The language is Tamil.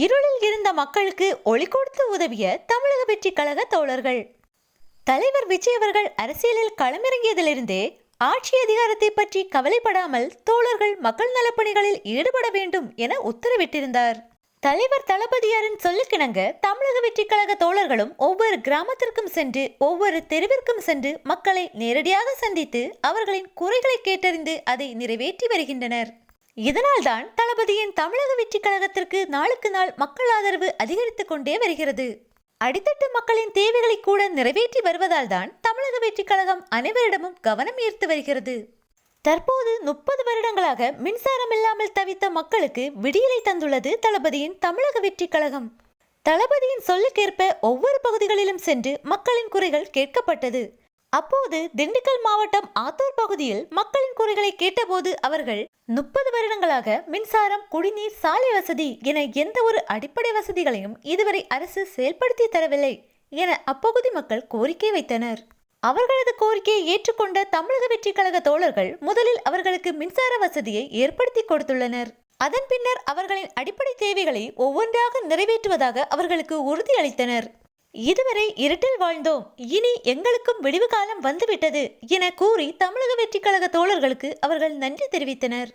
இருளில் இருந்த மக்களுக்கு ஒளி கொடுத்து உதவிய தமிழக வெற்றி கழக தோழர்கள். தலைவர் விஜய் அவர்கள் அரசியலில் களமிறங்கியதிலிருந்தே ஆட்சி அதிகாரத்தை பற்றி கவலைப்படாமல் தோழர்கள் மக்கள் நலப்பணிகளில் ஈடுபட வேண்டும் என உத்தரவிட்டிருந்தார். தலைவர் தளபதியாரின் சொல்லுக்கிணங்க தமிழக வெற்றி கழக தோழர்களும் ஒவ்வொரு கிராமத்திற்கும் சென்று ஒவ்வொரு தெருவிற்கும் சென்று மக்களை நேரடியாக சந்தித்து அவர்களின் குறைகளை கேட்டறிந்து அதை நிறைவேற்றி வருகின்றனர். இதனால்தான் தளபதியின் தமிழக வெற்றி கழகத்திற்கு நாளுக்கு நாள் மக்கள் ஆதரவு அதிகரித்துக் கொண்டே வருகிறது. அடித்தட்டு மக்களின் தேவைகளை கூட நிறைவேற்றி வருவதால் தான் தமிழக வெற்றி கழகம் அனைவரிடமும் கவனம் ஈர்த்து வருகிறது. தற்போது முப்பது வருடங்களாக மின்சாரம் இல்லாமல் தவித்த மக்களுக்கு விடியலை தந்துள்ளது தளபதியின் தமிழக வெற்றி கழகம். தளபதியின் சொல்லுக்கேற்ப ஒவ்வொரு பகுதிகளிலும் சென்று மக்களின் குறைகள் கேட்கப்பட்டது. அப்போது திண்டுக்கல் மாவட்டம் ஆத்தூர் பகுதியில் மக்களின் குறைகளை கேட்டபோது அவர்கள் முப்பது வருடங்களாக மின்சாரம் குடிநீர் சாலை வசதி என எந்த ஒரு அடிப்படை வசதிகளையும் இதுவரை அரசு செயல்படுத்தி தரவில்லை என அப்பகுதி மக்கள் கோரிக்கை வைத்தனர். அவர்களது கோரிக்கையை ஏற்றுக்கொண்ட தமிழக வெற்றி கழக தோழர்கள் முதலில் அவர்களுக்கு மின்சார வசதியை ஏற்படுத்தி கொடுத்துள்ளனர். அதன் பின்னர் அவர்களின் அடிப்படை தேவைகளை ஒவ்வொன்றாக நிறைவேற்றுவதாக அவர்களுக்கு உறுதியளித்தனர். இதுவரை இருட்டில் வாழ்ந்தோம். இனி எங்களுக்கும் விடிவு காலம் வந்துவிட்டது என கூறி தமிழக வெற்றிக்கழக கழக தோழர்களுக்கு அவர்கள் நன்றி தெரிவித்தனர்.